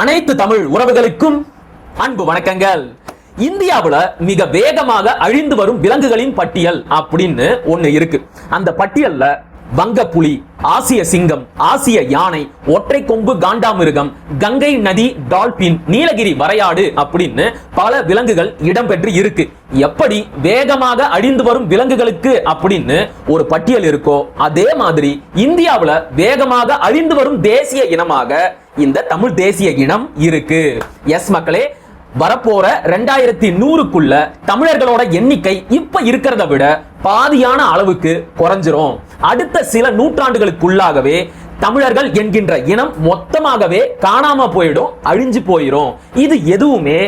அனைத்து தமிழ் உறவுகளுக்கும் அன்பு வணக்கங்கள். இந்தியாவில் மிக வேகமாக அழிந்து வரும் விலங்குகளின் பட்டியல் அப்படின்னு ஒண்ணு இருக்கு. அந்த பட்டியல்ல வங்க புலி ஆசிய சிங்கம் ஆசிய யானை ஒற்றை கொம்பு காண்டாமிருகம் கங்கை நதி டால்பின் நீலகிரி வரையாடு அப்படின்னு பல விலங்குகள் இடம்பெற்று இருக்கு. எப்படி வேகமாக அழிந்து வரும் விலங்குகளுக்கு அப்படின்னு ஒரு பட்டியல் இருக்கோ அதே மாதிரி இந்தியாவில் வேகமாக அழிந்து வரும் தேசிய இனமாக இந்த தமிழ் தேசிய இனம் இருக்கு. எஸ் மக்களே வரப்போற ரெண்டாயிரத்தி நூறுக்குள்ள தமிழர்களோட எண்ணிக்கை இப்ப இருக்கிறத விட பாதியான அளவுக்கு குறைஞ்சிரும். அடுத்த சில நூற்றாண்டுகளுக்குள்ளாகவே தமிழர்கள் என்கின்ற இனம் மொத்தமாகவே காணாம போயிடும் அழிஞ்சு போயிடும் இது எதுவுமே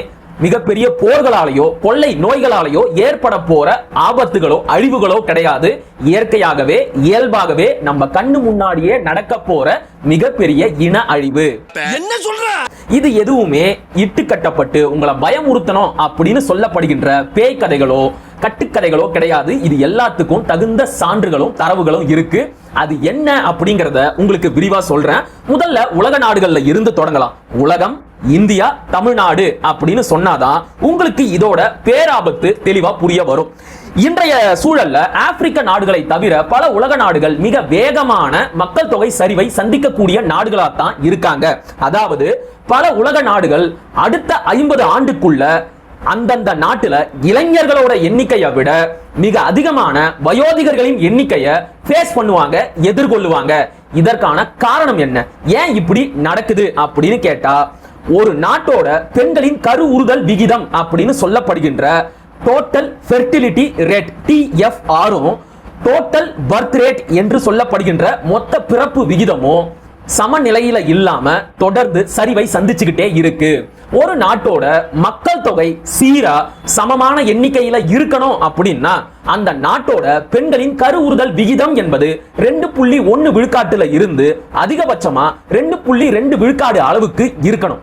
மிகப்பெரிய போர்களாலேயோ கொள்ளை நோய்களாலேயோ ஏற்பட போற ஆபத்துகளோ அழிவுகளோ கிடையாது. இயற்கையாகவே இயல்பாகவே நம்ம கண்ணு முன்னாடியே நடக்க போற மிகப்பெரிய இன அழிவு. என்ன சொல்ற? இது எதுவுமே இட்டு கட்டப்பட்டு உங்களை பயமுறுத்தணும் அப்படின்னு சொல்லப்படுகின்ற பேய் கதைகளோ கட்டுக்கதைகளோ கிடையாது. இது எல்லாத்துக்கும் தகுந்த சான்றுகளும் தரவுகளும் இருக்கு. அது என்ன அப்படிங்கறத உங்களுக்கு விரிவா சொல்றேன். முதல்ல உலக நாடுகள்ல இருந்து தொடங்கலாம். உலகம் இந்தியா தமிழ்நாடு அப்படின்னு சொன்னாதான் உங்களுக்கு இதோட பேராபத்து தெளிவா புரிய வரும். இன்றைய சூழல்ல ஆப்பிரிக்க நாடுகளை தவிர பல உலக நாடுகள் மிக வேகமான மக்கள் தொகை சரிவை சந்திக்கக்கூடிய நாடுகளா தான் இருக்காங்க. அதாவது பல உலக நாடுகள் அடுத்த ஐம்பது ஆண்டுக்குள்ள அந்தந்த நாட்டுல இளைஞர்களோட எண்ணிக்கையை விட மிக அதிகமான வயோதிகர்களின் எண்ணிக்கையை ஃபேஸ் பண்ணுவாங்க எதிர்கொள்ளுவாங்க. இதற்கான காரணம் என்ன? ஏன் இப்படி நடக்குது அப்படின்னு கேட்டா ஒரு நாட்டோட பெண்களின் கரு உறுதல் விகிதம் அப்படின்னு சொல்லப்படுகின்ற டோட்டல் ஃபெர்டிலிட்டி ரேட் டிஎஃப்ஆரும் டோட்டல் பர்த் ரேட் என்று சொல்லப்படுகின்ற மொத்த பிறப்பு விகிதமும் சமநிலையில இல்லாம தொடர்ந்து சரிவை சந்திச்சுக்கிட்டே இருக்கு. ஒரு நாட்டோட மக்கள் தொகை சீரா சமமான எண்ணிக்கையில இருக்கணும் அப்படின்னா அந்த நாட்டோட பெண்களின் கருவுறுதல் விகிதம் என்பது ரெண்டு புள்ளி ஒன்னு விழுக்காட்டுல இருந்து அதிகபட்சமா ரெண்டு புள்ளி ரெண்டு விழுக்காடு அளவுக்கு இருக்கணும்.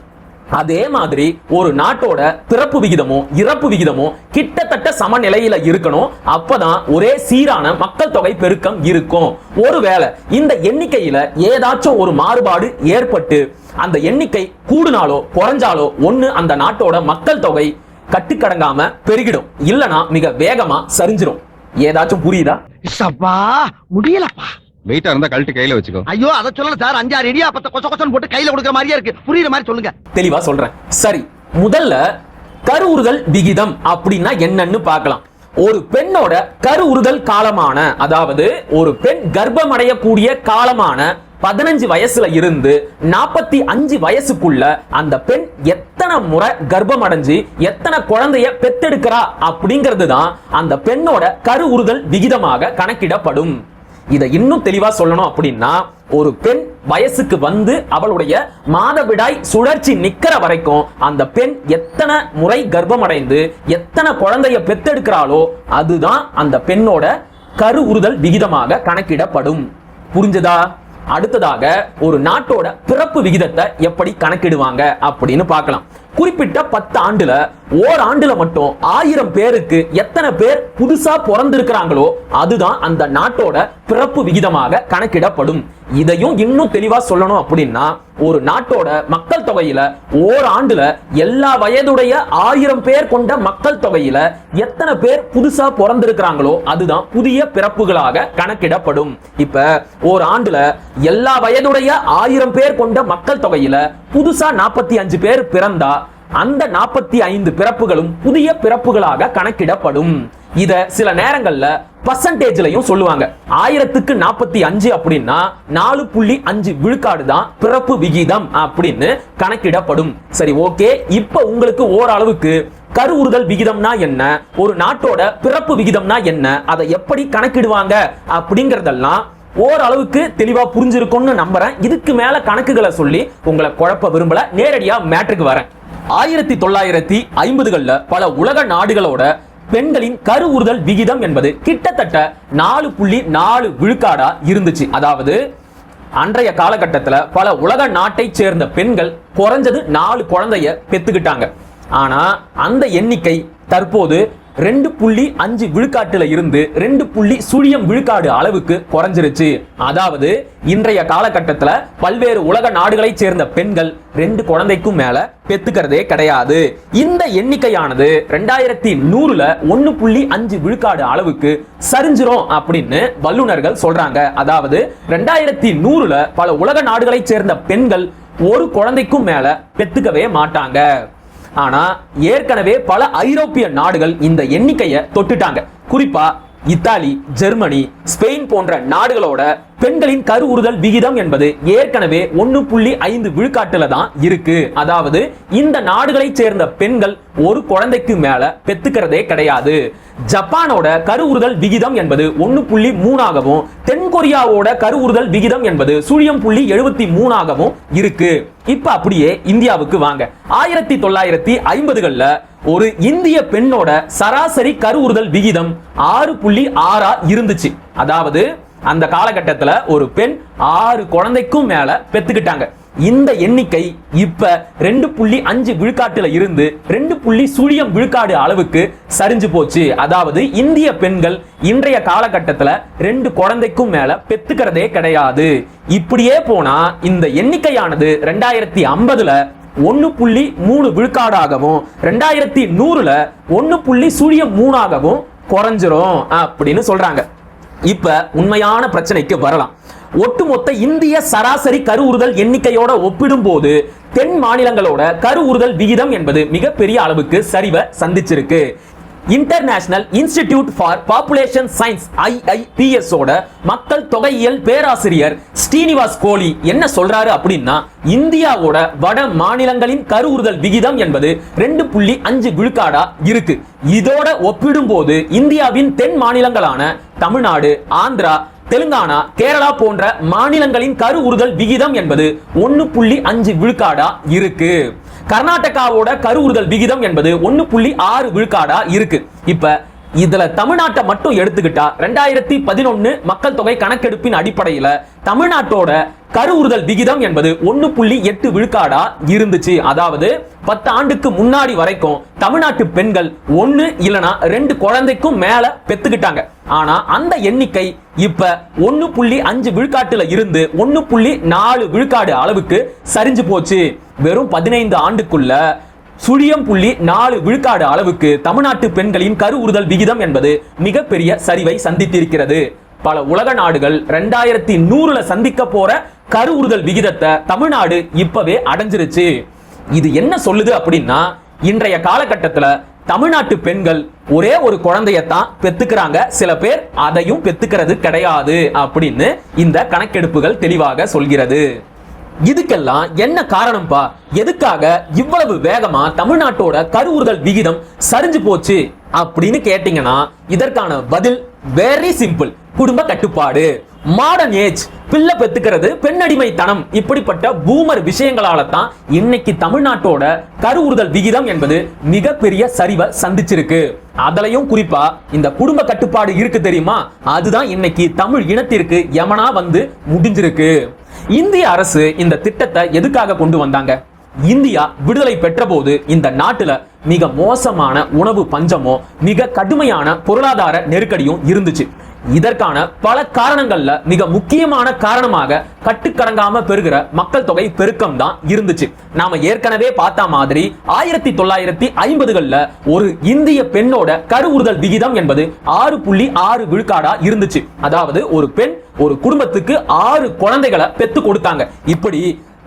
அதே மாதிரி ஒரு நாட்டோட பிறப்பு விகிதமும் இறப்பு விகிதமும் கிட்டத்தட்ட சமநிலையில இருக்கணும். அப்பதான் ஒரே சீரான மக்கள் தொகை பெருக்கம் இருக்கும். ஒருவேளை இந்த எண்ணிக்கையில ஏதாச்சும் ஒரு மாறுபாடு ஏற்பட்டு அந்த எண்ணிக்கை கூடுனாலோ குறைஞ்சாலோ ஒண்ணு அந்த நாட்டோட மக்கள் தொகை கட்டுக்கடங்காம பெருகிடும். இல்லனா மிக வேகமா சரிஞ்சிடும் ஏதாச்சும் புரியுதா? முடியலப்பா. வெயிட்டா இருந்தா கழட்டி கையில வச்சுக்கோ. ஐயோ அத சொல்லல சார். அஞ்சாறு இடியாப்பத்தை கொச்ச கொச்சன் போட்டு கையில கொடுக்குற மாதிரியே இருக்கு. புரியுற மாதிரி சொல்லுங்க. தெளிவா சொல்றேன். சரி முதல்ல கருவுறுதல் விகிதம் அப்படின்னா என்னன்னு பார்க்கலாம். ஒரு பெண்ணோட கருவுறுதல் காலமான அதாவது ஒரு பெண் கர்ப்பம் அடையக்கூடிய காலமான பதினஞ்சு வயசுல இருந்து நாற்பத்தி அஞ்சு வயசுக்குள்ள அந்த பெண் எத்தனை முறை கர்ப்பம் அடைஞ்சு எத்தனை குழந்தைய பெத்தெடுக்கிறா அப்படிங்கிறது தான் அந்த பெண்ணோட கருவுறுதல் விகிதமாக கணக்கிடப்படும். இதை இன்னும் தெளிவா சொல்லணும் அப்படின்னா ஒரு பெண் வயசுக்கு வந்து அவளுடைய மாதவிடாய் சுழற்சி நிக்கிற வரைக்கும் அந்த பெண் எத்தனை முறை கர்ப்பம் அடைந்து எத்தனை குழந்தைய பெத்தெடுக்கிறாளோ அதுதான் அந்த பெண்ணோட கரு உறுதல் விகிதமாக கணக்கிடப்படும். புரிஞ்சதா? அடுத்ததாக ஒரு நாட்டோட பிறப்பு விகிதத்தை எப்படி கணக்கிடுவாங்க அப்படின்னு பார்க்கலாம். குறிப்பிட்ட பத்து ஆண்டுல ஓர் ஆண்டுல மட்டும் ஆயிரம் பேருக்கு எத்தனை பேர் புதுசா பிறந்திருக்கிறாங்களோ அதுதான் அந்த நாட்டோட பிறப்பு விகிதமாக கணக்கிடப்படும். இதையும் இன்னும் தெளிவா சொல்லணும் அப்படின்னா ஒரு நாட்டோட மக்கள் தொகையில ஓர் ஆண்டுல எல்லா வயதுடைய ஆயிரம் பேர் கொண்ட மக்கள் தொகையில எத்தனை பேர் புதுசா பிறந்திருக்கிறாங்களோ அதுதான் புதிய பிறப்புகளாக கணக்கிடப்படும். இப்ப ஒரு ஆண்டுல எல்லா வயதுடைய ஆயிரம் பேர் கொண்ட மக்கள் தொகையில புதுசா நாற்பத்தி அஞ்சு பேர் பிறந்தா அந்த நாற்பத்தி ஐந்து பிறப்புகளும் புதிய பிறப்புகளாக கணக்கிடப்படும். இத சில நேரங்கள்ல பர்சன்டேஜ்லயும் சொல்லுவாங்க. ஆயிரத்துக்கு நாற்பத்தி அஞ்சு அப்படின்னா நாலு புள்ளி அஞ்சு விழுக்காடு தான் பிறப்பு விகிதம் அப்படின்னு கணக்கிடப்படும். சரி ஓகே. இப்ப உங்களுக்கு ஓரளவுக்கு கருவுறுதல் விகிதம்னா என்ன? ஒரு நாட்டோட பிறப்பு விகிதம்னா என்ன? அதை எப்படி கணக்கிடுவாங்க அப்படிங்கறதெல்லாம் ஓரளவுக்கு தெளிவா புரிஞ்சிருக்கும்னு நம்புறேன். இதுக்கு மேல கணக்குகளை சொல்லி உங்களை குழப்ப விரும்பல. நேரடியா மேட்ருக்கு வரேன். ஆயிரத்தி தொள்ளாயிரத்தி ஐம்பதுகள்ல பல உலக நாடுகளோட பெண்களின் கருவுறுதல் விகிதம் என்பது கிட்டத்தட்ட நாலு புள்ளி நாலு விழுக்காடா இருந்துச்சு. அதாவது அன்றைய காலகட்டத்தில் பல உலக நாட்டை சேர்ந்த பெண்கள் குறைஞ்சது நாலு குழந்தைய பெத்துக்கிட்டாங்க. ஆனா அந்த எண்ணிக்கை தற்போது ரெண்டு புள்ளி அஞ்சு விழுக்காட்டுல இருந்து ரெண்டு புள்ளி சுழியம் விழுக்காடு அளவுக்கு குறைஞ்சிருச்சு. அதாவது இன்றைய காலகட்டத்துல பல்வேறு உலக நாடுகளை சேர்ந்த பெண்கள் ரெண்டு குழந்தைக்கும் மேல பெத்துக்கிறதே கிடையாது. இந்த எண்ணிக்கையானது ரெண்டாயிரத்தி நூறுல ஒன்னு புள்ளி அஞ்சு விழுக்காடு அளவுக்கு சரிஞ்சிரும் அப்படின்னு வல்லுநர்கள் சொல்றாங்க. அதாவது ரெண்டாயிரத்தி நூறுல பல உலக நாடுகளை சேர்ந்த பெண்கள் ஒரு குழந்தைக்கும் மேல பெத்துக்கவே மாட்டாங்க. ஆனா ஏற்கனவே பல ஐரோப்பிய நாடுகள் இந்த எண்ணிக்கையை தொட்டுட்டாங்க. குறிப்பா இத்தாலி ஜெர்மனி ஸ்பெயின் போன்ற நாடுகளோட பெண்களின் கருவுறுதல் விகிதம் என்பது ஏற்கனவே ஒன்னு புள்ளி ஐந்து விழுக்காட்டுல தான் இருக்கு. அதாவது இந்த நாடுகளைச் சேர்ந்த பெண்கள் ஒரு குழந்தைக்கு மேல பெத்துக்கிறதே கிடையாது. ஜப்பானோட கருவுறுதல் விகிதம் என்பது ஒன்னு புள்ளி மூணாகவும் தென்கொரியாவோட கருவுறுதல் விகிதம் என்பது சுழியம் புள்ளி எழுபத்தி மூணாகவும் இருக்கு. இப்ப அப்படியே இந்தியாவுக்கு வாங்க. ஆயிரத்தி தொள்ளாயிரத்தி ஐம்பதுகள்ல ஒரு இந்திய பெண்ணோட சராசரி கருவுறுதல் விகிதம் ஆறு புள்ளி ஆறா இருந்துச்சு. அதாவது அந்த காலகட்டத்தில் ஒரு பெண் ஆறு குழந்தைக்கும் மேல பெத்துக்கிட்டாங்க. இந்த எண்ணிக்கை இப்ப ரெண்டு புள்ளி அஞ்சு விழுக்காட்டுல இருந்து ரெண்டு புள்ளி சுழியம் விழுக்காடு அளவுக்கு சரிஞ்சு போச்சு. அதாவது இந்திய பெண்கள் இன்றைய காலகட்டத்துல ரெண்டு குழந்தைக்கும் மேல பெத்துக்கிறதே கிடையாது. இப்படியே போனா இந்த எண்ணிக்கையானது ரெண்டாயிரத்தி ஐம்பதுல ஒன்னு புள்ளி மூணு விழுக்காடாகவும் ரெண்டாயிரத்தி நூறுல ஒன்னு புள்ளி சுழியம் மூணாகவும் குறைஞ்சிரும் அப்படின்னு சொல்றாங்க. இப்ப உண்மையான பிரச்சனைக்கு வரலாம். ஒட்டுமொத்த இந்திய சராசரி கருவுறுதல் எண்ணிக்கையோட ஒப்பிடும்போது தென் மாநிலங்களோட கருவுறுதல் விகிதம் என்பது மிகப்பெரிய அளவுக்கு சரிவை சந்திச்சிருக்கு. International institute for population science IIPS ஓட மக்கள் தொகையியல் பேராசிரியர் ஸ்ரீனிவாஸ் கோலி என்ன சொல்றாரு அப்படின்னா இந்தியாவோட வட மாநிலங்களின் கருவுறுதல் விகிதம் என்பது ரெண்டு புள்ளி அஞ்சு விழுக்காடா இருக்கு. இதோட ஒப்பிடும்போது இந்தியாவின் தென் மாநிலங்களான தமிழ்நாடு ஆந்திரா தெலுங்கானா கேரளா போன்ற மாநிலங்களின் கரு உறுதல் விகிதம் என்பது ஒன்னு புள்ளி அஞ்சு விழுக்காடா இருக்கு. கர்நாடகாவோட கரு உறுதல் விகிதம் என்பது ஒன்னு புள்ளி ஆறு விழுக்காடா இருக்கு. இப்ப இதுல தமிழ்நாட்டை மட்டும் எடுத்துக்கிட்டா ரெண்டாயிரத்தி பதினொன்னு மக்கள் தொகை கணக்கெடுப்பின் அடிப்படையில தமிழ்நாட்டோட கருவுறுதல் விகிதம் என்பது ஒன்னு புள்ளி எட்டு விழுக்காடா இருந்துச்சு. அதாவது பத்து ஆண்டுக்கு முன்னாடி வரைக்கும் தமிழ்நாட்டு பெண்கள் ஒன்னு இல்லனா ரெண்டு குழந்தைக்கும் மேல பெத்துக்கிட்டாங்க. ஆனா அந்த எண்ணிக்கை இப்ப ஒன்னு புள்ளி அஞ்சு விழுக்காட்டுல இருந்து ஒன்னு புள்ளி நாலு விழுக்காடு அளவுக்கு சரிஞ்சு போச்சு. வெறும் பதினைந்து ஆண்டுக்குள்ள சுழியம் புள்ளி நாலு விழுக்காடு அளவுக்கு தமிழ்நாட்டு பெண்களின் கரு உறுதல் விகிதம் என்பது மிகப்பெரிய சரிவை சந்தித்திருக்கிறது. பல உலக நாடுகள் ரெண்டாயிரத்தி நூறுல சந்திக்க போற கரு உறுதல் விகிதத்தை தமிழ்நாடு இப்பவே அடைஞ்சிருச்சு. இது என்ன சொல்லுது அப்படின்னா இன்றைய காலகட்டத்துல தமிழ்நாட்டு பெண்கள் ஒரே ஒரு குழந்தையத்தான் பெத்துக்கிறாங்க. சில பேர் அதையும் பெத்துக்கிறது கிடையாது அப்படின்னு இந்த கணக்கெடுப்புகள் தெளிவாக சொல்கிறது. இதுக்கெல்லாம் என்ன காரணம்ப்பா எதுக்காக இவ்வளவு வேகமா தமிழ்நாட்டோட கருவுறுதல் விகிதம் சரிஞ்சு போச்சு அப்படின்னு கேட்டீங்கன்னா இதற்கான பதில் வெரி சிம்பிள் குடும்ப கட்டுப்பாடு. மாடர்ன் ஏஜ் பிள்ளை பெத்துக்கிறது பெண்ணடிமைத்தனம். இப்படிப்பட்ட பூமர் விஷயங்களால தான் இன்னைக்கு தமிழ்நாட்டோட கருவுறுதல் விகிதம் என்பது மிகப்பெரிய சரிவை சந்திச்சிருக்கு. அதுலயும் குறிப்பா இந்த குடும்ப கட்டுப்பாடு இருக்கு தெரியுமா? அதுதான் இன்னைக்கு தமிழ் இனத்திற்கு யமனா வந்து முடிஞ்சிருக்கு. இந்திய அரசு இந்த திட்டத்தை எதுக்காக கொண்டு வந்தாங்க? இந்தியா விடுதலை பெற்ற போது இந்த நாட்டுல மிக மோசமான உணவு பஞ்சமோ மிக கடுமையான பொருளாதார நெருக்கடியும் இருந்துச்சு. இதற்கான பல காரணங்கள்ல மிக முக்கியமான காரணமாக கட்டுக்கடங்காம பெறுகிற மக்கள் தொகை பெருக்கம் தான் இருந்துச்சு. நாம ஏற்கனவே பார்த்த மாதிரி ஆயிரத்தி தொள்ளாயிரத்தி ஐம்பதுகள்ல ஒரு இந்திய பெண்ணோட கருவுறுதல் விகிதம் என்பது ஆறு புள்ளி ஆறு விழுக்காடா இருந்துச்சு. அதாவது ஒரு பெண் ஒரு குடும்பத்துக்கு ஆறு குழந்தைகளை பெத்து கொடுத்தாங்க. இப்படி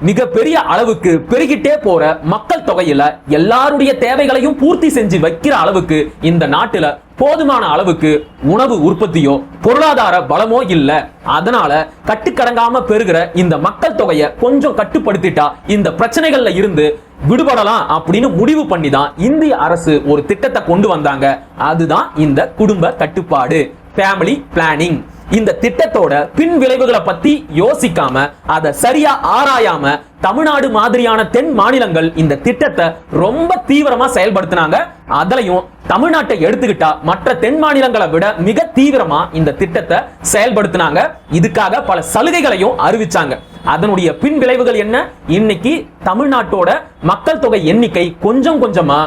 மிக பெரிய அளவுக்கு பெருகிட்டே போற மக்கள் தொகையில எல்லாருடைய தேவைகளையும் பூர்த்தி செஞ்சு வைக்கிற அளவுக்கு இந்த நாட்டுல போதுமான அளவுக்கு உணவு உற்பத்தியோ பொருளாதார பலமோ இல்ல. அதனால கட்டுக்கடங்காம பெறுகிற இந்த மக்கள் தொகையை கொஞ்சம் கட்டுப்படுத்திட்டா இந்த பிரச்சனைகள்ல இருந்து விடுபடலாம் அப்படின்னு முடிவு பண்ணி தான் இந்திய அரசு ஒரு திட்டத்தை கொண்டு வந்தாங்க. அதுதான் இந்த குடும்ப கட்டுப்பாடு. ஃபேமிலி பிளானிங் இந்த திட்டத்தோட பின் விளைவுகளை பத்தி யோசிக்காம அதை சரியா ஆராயாம தமிழ்நாடு மாதிரியான தென் மாநிலங்கள் இந்த திட்டத்தை ரொம்ப தீவிரமா செயல்படுத்தினாங்க. அதுலயும் தமிழ்நாட்டை எடுத்துக்கிட்டா மற்ற தென் மாநிலங்களை விட மிக தீவிரமா இந்த திட்டத்தை செயல்படுத்தினாங்க. இதுக்காக பல சலுகைகளையும் அறிவிச்சாங்க. அதனுடைய பின் விளைவுகள் என்ன? இன்னைக்கு தமிழ்நாட்டோட மக்கள் தொகை எண்ணிக்கை கொஞ்சம் கொஞ்சமா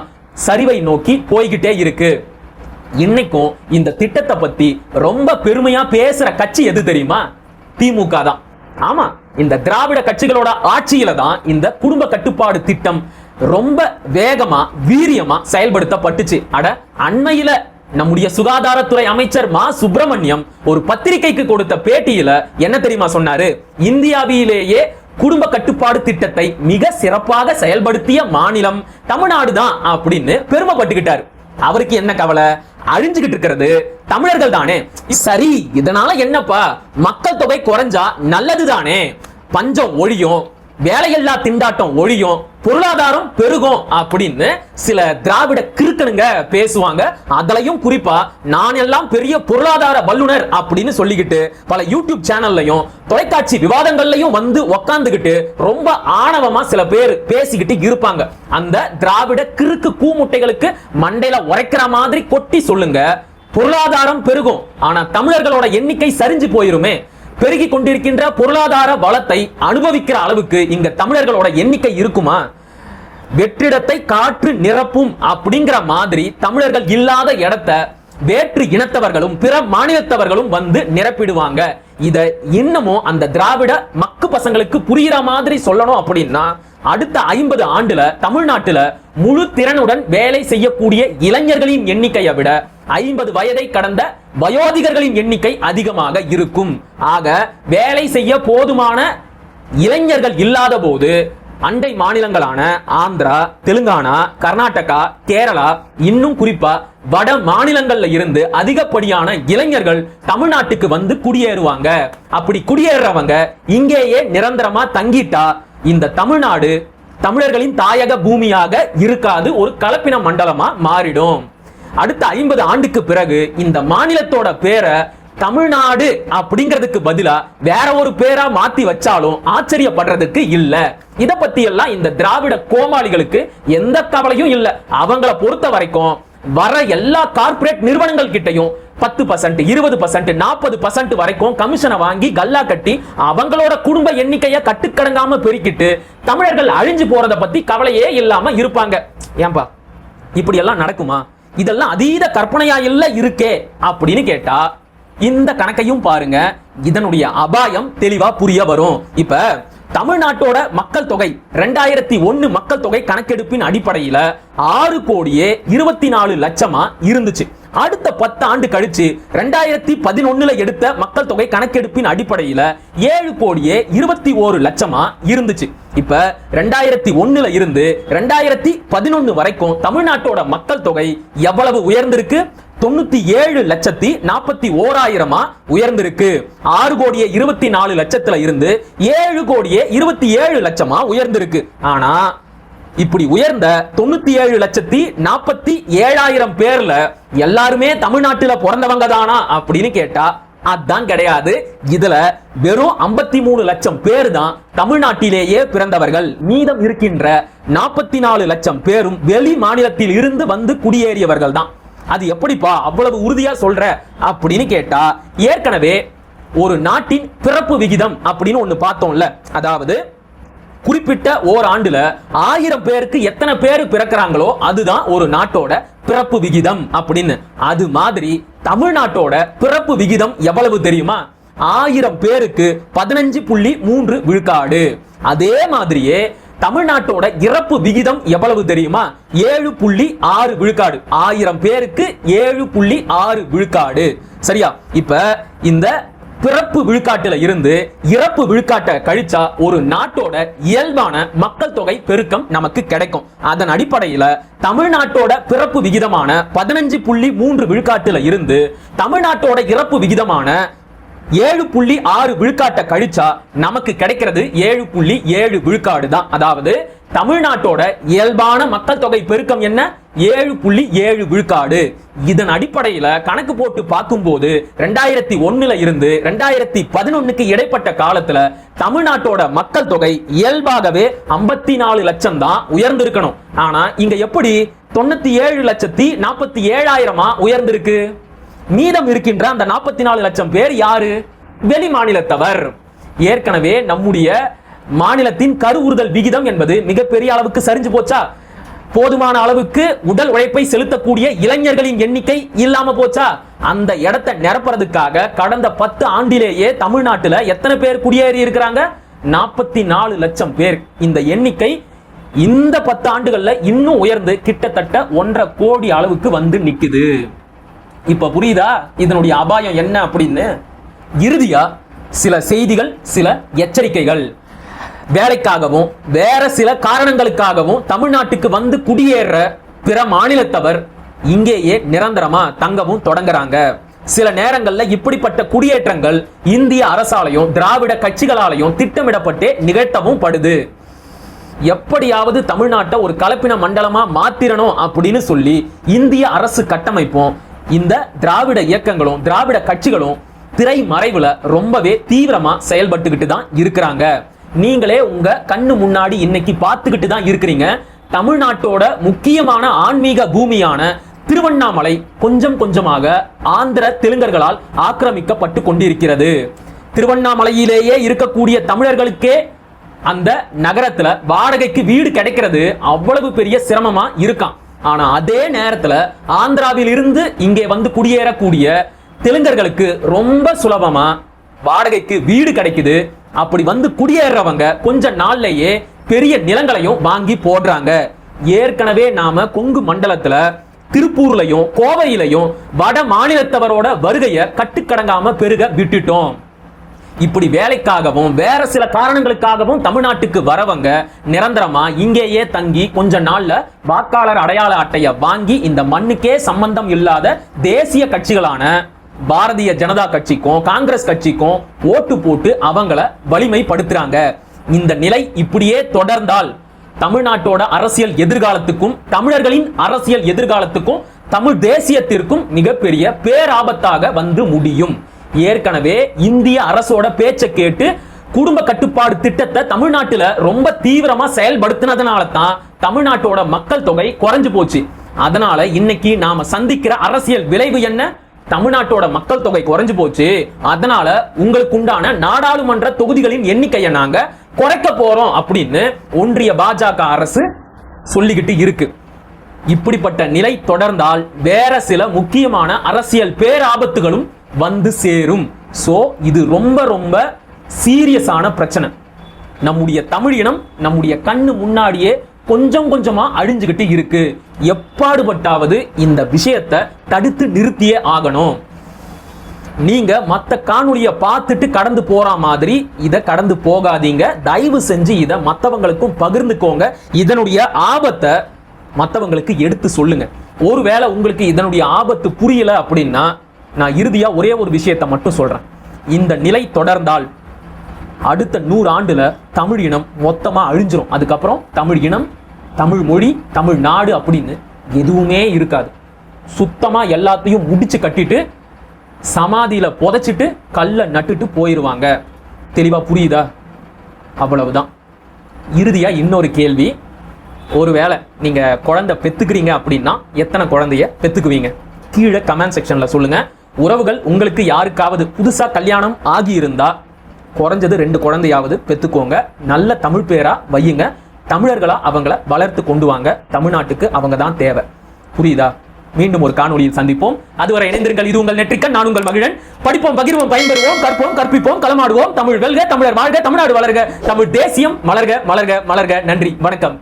சரிவை நோக்கி போய்கிட்டே இருக்கு. இன்னைக்கும் இந்த திட்டத்தை பத்தி ரொம்ப பெருமையா பேசுற கட்சி எது தெரியுமா? திமுக தான். ஆமா இந்த திராவிட கட்சிகளோட ஆட்சியில தான் இந்த குடும்ப கட்டுப்பாடு திட்டம் ரொம்ப வேகமா வீரியமா செயல்படுத்தப்பட்டுச்சு. அட அண்மையில நம்முடைய சுகாதாரத்துறை அமைச்சர் மா. சுப்பிரமணியம் ஒரு பத்திரிகைக்கு கொடுத்த பேட்டியில என்ன தெரியுமா சொன்னாரு? இந்தியாவிலேயே குடும்ப கட்டுப்பாடு திட்டத்தை மிக சிறப்பாக செயல்படுத்திய மாநிலம் தமிழ்நாடு தான் அப்படின்னு பெருமைப்பட்டுக்கிட்டாரு. அவருக்கு என்ன கவலை? அழிஞ்சுகிட்டு இருக்கிறது தமிழர்கள் தானே? சரி இதனால என்னப்பா? மக்கள் தொகை குறைஞ்சா நல்லது தானே? பஞ்சம் ஒழியும் வேலையில்லா திண்டாட்டம் ஒழியும் பொருளாதாரம் பெருகும் அப்படின்னு சில திராவிட கிறுக்கனுங்க பேசுவாங்க. அதுலயும் குறிப்பா நான் எல்லாம் பெரிய பொருளாதார வல்லுனர் அப்படின்னு சொல்லிக்கிட்டு பல யூடியூப் சேனல்லையும் தொலைக்காட்சி விவாதங்கள்லயும் வந்து உக்காந்துக்கிட்டு ரொம்ப ஆணவமா சில பேர் பேசிக்கிட்டு இருப்பாங்க. அந்த திராவிட கிறுக்கு கூமுட்டைகளுக்கு மண்டையில உரைக்கிற மாதிரி கொட்டி சொல்லுங்க. பொருளாதாரம் பெருகும் ஆனா தமிழர்களோட எண்ணிக்கை சரிஞ்சு போயிருமே. பெருகி கொண்டிருக்கின்ற பொருளாதார வளத்தை அனுபவிக்கிற அளவுக்கு இங்க தமிழர்களோட எண்ணிக்கை இருக்குமா? வெற்றிடத்தை காற்று நிரப்பும் அப்படிங்கிற மாதிரி தமிழர்கள் இல்லாத இடத்த வேற்று இனத்தவர்களும் பிற மாநிலத்தவர்களும் வந்து நிரப்பிடுவாங்க. இத இன்னமும் அந்த திராவிட மக்கு பசங்களுக்கு புரியுற மாதிரி சொல்லணும் அப்படின்னா அடுத்த ஐம்பது ஆண்டுல தமிழ்நாட்டுல முழு திறனுடன் வேலை செய்யக்கூடிய இளைஞர்களின் எண்ணிக்கையை விட ஐம்பது வயதை கடந்த வயோதிகர்களின் எண்ணிக்கை அதிகமாக இருக்கும். ஆக வேலை செய்ய போதுமான இளைஞர்கள் இல்லாத போது அண்டை மாநிலங்களான ஆந்திரா தெலுங்கானா கர்நாடகா கேரளா இன்னும் குறிப்பா வட மாநிலங்கள்ல இருந்து அதிகப்படியான இளைஞர்கள் தமிழ்நாட்டுக்கு வந்து குடியேறுவாங்க. அப்படி குடியேறவங்க இங்கேயே நிரந்தரமா தங்கிட்டா இந்த தமிழ்நாடு தமிழர்களின் தாயக பூமியாக இருக்காது ஒரு கலப்பின மண்டலமா மாறிடும். அடுத்த ஐம்பது ஆண்டுக்கு பிறகு இந்த மாநிலத்தோட பேரை தமிழ்நாடு அப்படிங்கிறதுக்கு பதிலா வேற ஒரு பேரா மாத்தி வச்சாலும் ஆச்சரியப்படுறதுக்கு இல்ல. இத பத்தி எல்லாம் இந்த திராவிட கோமாளிகளுக்கு எந்த கவலையும் இல்ல. அவங்கள பொறுத்த வரைக்கும் வர எல்லா கார்ப்பரேட் நிறுவனங்கள் கிட்டையும் பத்து பர்சன்ட் இருபது பர்சன்ட் நாற்பது பர்சன்ட் வரைக்கும் கமிஷனை வாங்கி கல்லா கட்டி அவங்களோட குடும்ப எண்ணிக்கையை கட்டுக்கடங்காம பெருக்கிட்டு தமிழர்கள் அழிஞ்சு போறத பத்தி கவலையே இல்லாம இருப்பாங்க. ஏன்பா இப்படி எல்லாம் நடக்குமா? இதெல்லாம் அதீத கற்பனையா இல்ல இருக்கே அப்படின்னு கேட்டா இந்த கணக்கையும் பாருங்க. இதனுடைய அபாயம் தெளிவா புரிய வரும். இப்ப தமிழ்நாட்டோட மக்கள் தொகை ரெண்டாயிரத்தி ஒன்னு மக்கள் தொகை கணக்கெடுப்பின் அடிப்படையில ஆறு கோடியே இருபத்தி நாலு லட்சமா இருந்துச்சு. அடுத்த பத்து ஆண்டு கழிச்சு ரெண்டாயிரத்தி பதினொன்னுல எடுத்த மக்கள் தொகை கணக்கெடுப்பின் அடிப்படையில ஏழு கோடியே இருபத்தி ஓரு லட்சமா இருந்துச்சு. இப்ப ரெண்டாயிரத்தி ஒண்ணுல இருந்து ரெண்டாயிரத்தி பதினொன்னு வரைக்கும் தமிழ்நாட்டோட மக்கள் தொகை எவ்வளவு உயர்ந்திருக்கு? தொண்ணூத்தி ஏழு லட்சத்தி நாற்பத்தி ஓராயிரமா உயர்ந்திருக்கு. ஆறு கோடியே இருபத்தி நாலு லட்சத்துல இருந்து ஏழு கோடியே இருபத்தி ஏழு லட்சமா உயர்ந்திருக்கு. ஆனா இப்படி உயர்ந்த தொண்ணூத்தி ஏழு லட்சத்தி நாற்பத்தி ஏழாயிரம் பேர்ல எல்லாருமே தமிழ்நாட்டுல பிறந்தவங்க தானா அப்படின்னு கேட்டா அதான் கிடையாது. இதுல வெறும் 53 மூணு லட்சம் பேர் தான் தமிழ்நாட்டிலேயே பிறந்தவர்கள். மீதம் இருக்கின்ற நாற்பத்தி நாலு லட்சம் பேரும் வெளி மாநிலத்தில் இருந்து வந்து குடியேறியவர்கள் தான். அது எப்படிப்பா அவ்வளவு உறுதியா சொல்ற அப்படின்னு கேட்டா ஏற்கனவே ஒரு நாட்டின் பிறப்பு விகிதம் அப்படின்னு ஒண்ணு பார்த்தோம்ல. அதாவது குறிப்பிட்ட ஓர் ஆண்டுல ஆயிரம் பேருக்கு எத்தனை பேர் பிறக்கிறாங்களோ அதுதான் ஒரு நாட்டோட பிறப்பு விகிதம் அப்படின்னு. அது மாதிரி தமிழ்நாட்டோட பிறப்பு விகிதம் எவ்வளவு தெரியுமா? ஆயிரம் பேருக்கு பதினஞ்சு புள்ளி மூன்று விழுக்காடு. அதே மாதிரியே தமிழ்நாட்டோட இறப்பு விகிதம் எவ்வளவு தெரியுமா? ஏழு புள்ளி ஆறு விழுக்காடு. ஆயிரம் பேருக்கு ஏழு புள்ளி ஆறு விழுக்காடு. சரியா? இப்ப இந்த பிறப்பு விழுக்காட்டுல இருந்து இறப்பு விழுக்காட்டை கழிச்சா ஒரு நாட்டோட இயல்பான மக்கள் தொகை பெருக்கம் நமக்கு கிடைக்கும். அதன் அடிப்படையில தமிழ்நாட்டோட பிறப்பு விகிதமான பதினஞ்சு புள்ளி மூன்று விழுக்காட்டுல இருந்து தமிழ்நாட்டோட இறப்பு விகிதமான ஏழு புள்ளி ஆறு விழுக்காட்டை கழிச்சா நமக்கு கிடைக்கிறது ஏழு புள்ளி ஏழு விழுக்காடு தான். அதாவது தமிழ்நாட்டோட இயல்பான மக்கள் தொகை பெருக்கம் என்ன? ஏழு புள்ளி ஏழு விழுக்காடு. இதன் அடிப்படையில கணக்கு போட்டு பார்க்கும்போது ரெண்டாயிரத்தி ஒன்னுல இருந்து ரெண்டாயிரத்தி பதினொன்னுக்கு இடைப்பட்ட காலத்துல தமிழ்நாட்டோட மக்கள் தொகை இயல்பாகவே ஐம்பத்தி நாலு லட்சம் தான் உயர்ந்திருக்கணும். ஆனா இங்க எப்படி தொண்ணூத்தி ஏழு லட்சத்தி நாற்பத்தி ஏழாயிரமா உயர்ந்திருக்கு? மீதம் இருக்கின்ற அந்த நாற்பத்தி நாலு லட்சம் பேர் யாரு? வெளி மாநிலத்தவர். ஏற்கனவே நம்முடைய மாநிலத்தின் கருவுறுதல் விகிதம் என்பது மிகப்பெரிய அளவுக்கு சரிஞ்சு போச்சா? போதுமான அளவுக்கு உடல் உழைப்பை செலுத்தக்கூடிய இளைஞர்களின் எண்ணிக்கை இல்லாம போச்சா? அந்த இடத்தை நிரப்புறதுக்காக கடந்த பத்து ஆண்டிலேயே தமிழ்நாட்டுல எத்தனை பேர் குடியேறி இருக்கிறாங்க? நாற்பத்தி நாலு லட்சம் பேர். இந்த எண்ணிக்கை இந்த பத்து ஆண்டுகள்ல இன்னும் உயர்ந்து கிட்டத்தட்ட ஒன்றரை கோடி அளவுக்கு வந்து நிக்குது. இப்ப புரியுதா? இதனுடைய அபாயம் என்ன அப்படின்னு? இறுதியா சில செய்திகள் சில எச்சரிக்கைகள். வேலைக்காகவும் வேற சில காரணங்களுக்காகவும் தமிழ்நாட்டுக்கு வந்து குடியேற பிற மாநிலத்தவர் இங்கேயே நிரந்தரமா தங்கவும் தொடங்குறாங்க. சில நேரங்கள்ல இப்படிப்பட்ட குடியேற்றங்கள் இந்திய அரசாலையும் திராவிட கட்சிகளாலையும் திட்டமிடப்பட்டே நிகழ்த்தவும் படுது. எப்படியாவது தமிழ்நாட்டை ஒரு கலப்பின மண்டலமா மாத்திரணும் அப்படின்னு சொல்லி இந்திய அரசு கட்டமைப்பும் இந்த திராவிட இயக்கங்களும் திராவிட கட்சிகளும் திரை மறைவுல ரொம்பவே தீவிரமா செயல்பட்டுக்கிட்டு தான் இருக்கிறாங்க. நீங்களே உங்க கண்ணு முன்னாடி இன்னைக்கு பார்த்துக்கிட்டு தான் இருக்கிறீங்க. தமிழ்நாட்டோட முக்கியமான ஆன்மீக பூமியான திருவண்ணாமலை கொஞ்சம் கொஞ்சமாக ஆந்திர தெலுங்கர்களால் ஆக்கிரமிக்கப்பட்டு கொண்டிருக்கிறது. திருவண்ணாமலையிலேயே இருக்கக்கூடிய தமிழர்களுக்கே அந்த நகரத்துல வாடகைக்கு வீடு கிடைக்கிறது அவ்வளவு பெரிய சிரமமா இருக்கான் ஆனா அதே நேரத்துல ஆந்திராவில் இருந்து இங்கே வந்து குடியேறக்கூடிய தெலுங்கர்களுக்கு ரொம்ப சுலபமா வாடகைக்கு வீடு கிடைக்குது. அப்படி வந்து குடியேறவங்க கொஞ்ச நாள்லயே பெரிய நிலங்களையும் வாங்கி போடுறாங்க. ஏற்கனவே நாம கொங்கு மண்டலத்துல திருப்பூர்லையும் கோவையிலையும் வட மாநிலத்தவரோட வருகையை கட்டுக்கடங்காம பெருக விட்டுட்டோம். இப்படி வேலைக்காகவும் வேற சில காரணங்களுக்காகவும் தமிழ்நாட்டுக்கு வரவங்க நிரந்தரமா இங்கேயே தங்கி கொஞ்ச நாள்ல வாக்காளர் அடையாள அட்டையை வாங்கி இந்த மண்ணுக்கே சம்பந்தம் இல்லாத தேசிய கட்சிகளான பாரதிய ஜனதா கட்சிக்கும் காங்கிரஸ் கட்சிக்கும் ஓட்டு போட்டு அவங்கள வலிமைப்படுத்துறாங்க. இந்த நிலை இப்படியே தொடர்ந்தால் தமிழ்நாட்டோட அரசியல் எதிர்காலத்துக்கும் தமிழர்களின் அரசியல் எதிர்காலத்துக்கும் தமிழ் தேசியத்திற்கும் மிகப்பெரிய பேராபத்தாக வந்து முடியும். ஏற்கனவே இந்திய அரசோட பேச்சை கேட்டு குடும்ப கட்டுப்பாடு திட்டத்தை தமிழ்நாட்டுல ரொம்ப தீவிரமா செயல்படுத்தினதுனால தான் தமிழ்நாட்டோட மக்கள் தொகை குறைஞ்சு போச்சு. அதனால இன்னைக்கு நாம சந்திக்கிற அரசியல் விளைவு என்ன? தமிழ்நாட்டோட மக்கள் தொகை குறைஞ்சு போச்சு. அதனால உங்களுக்கு உண்டான நாடாளுமன்ற தொகுதிகளின் எண்ணிக்கையை நாங்க குறைக்க போறோம் அப்படின்னு ஒன்றிய பாஜக அரசு சொல்லிக்கிட்டு இருக்கு. இப்படிப்பட்ட நிலை தொடர்ந்தால் வேற சில முக்கியமான அரசியல் பேராபத்துகளும் வந்து சேரும். சோ இது ரொம்ப ரொம்ப சீரியஸான பிரச்சனை. நம்முடைய தமிழினம் நம்முடைய கண்ணு முன்னாடியே கொஞ்சம் கொஞ்சமா அழிஞ்சுகிட்டு இருக்கு. எப்பாடுபட்டாவது இந்த விஷயத்தை தடுத்து நிறுத்தியே ஆகணும். நீங்க மத்த காணொலியை பார்த்துட்டு கடந்து போற மாதிரி இதை கடந்து போகாதீங்க. தயவு செஞ்சு இதை மத்தவங்களுக்கும் பகிர்ந்துக்கோங்க. இதனுடைய ஆபத்தை மத்தவங்களுக்கு எடுத்து சொல்லுங்க. ஒருவேளை உங்களுக்கு இதனுடைய ஆபத்து புரியல அப்படின்னா நான் இறுதியா ஒரே ஒரு விஷயத்தை மட்டும் சொல்றேன். இந்த நிலை தொடர்ந்தால் அடுத்த நூறு ஆண்டுல தமிழ் இனம் மொத்தமா அழிஞ்சிரும். அதுக்கப்புறம் தமிழ் இனம் தமிழ் மொழி தமிழ் நாடு அப்படின்னு எதுவுமே இருக்காது. சுத்தமாக எல்லாத்தையும் முடிச்சு கட்டிட்டு சமாதியில் புதைச்சிட்டு கல்லை நட்டுட்டு போயிடுவாங்க தெளிவாக புரியுதா? அவ்வளவுதான். இறுதியாக இன்னொரு கேள்வி. ஒருவேளை நீங்கள் குழந்தை பெற்றுக்கிறீங்க அப்படின்னா எத்தனை குழந்தைய பெற்றுக்குவீங்க கீழே கமெண்ட் செக்ஷனில் சொல்லுங்கள் உறவுகள் உங்களுக்கு யாருக்காவது புதுசாக கல்யாணம் ஆகியிருந்தால் குறைஞ்சது ரெண்டு குழந்தையாவது பெற்றுக்கோங்க நல்ல தமிழ் பேராக வையுங்க. தமிழர்களா அவங்கள வளர்த்து கொண்டு வாங்க. தமிழ்நாட்டுக்கு அவங்க தான் தேவை. புரியுதா? மீண்டும் ஒரு காணொலியில் சந்திப்போம். அதுவரை இணைந்திருங்கள். இது உங்கள் நெற்றிக்கன் நான் உங்கள் மகிழன். படிப்போம் பகிர்வோம் பயன்பெறுவோம் கற்போம் கற்பிப்போம் களமாடுவோம். தமிழ் வெல்க தமிழர் வாழ்க தமிழ்நாடு வளர்க. தமிழ் தேசியம் மலர்க மலர்க மலர்க நன்றி வணக்கம்.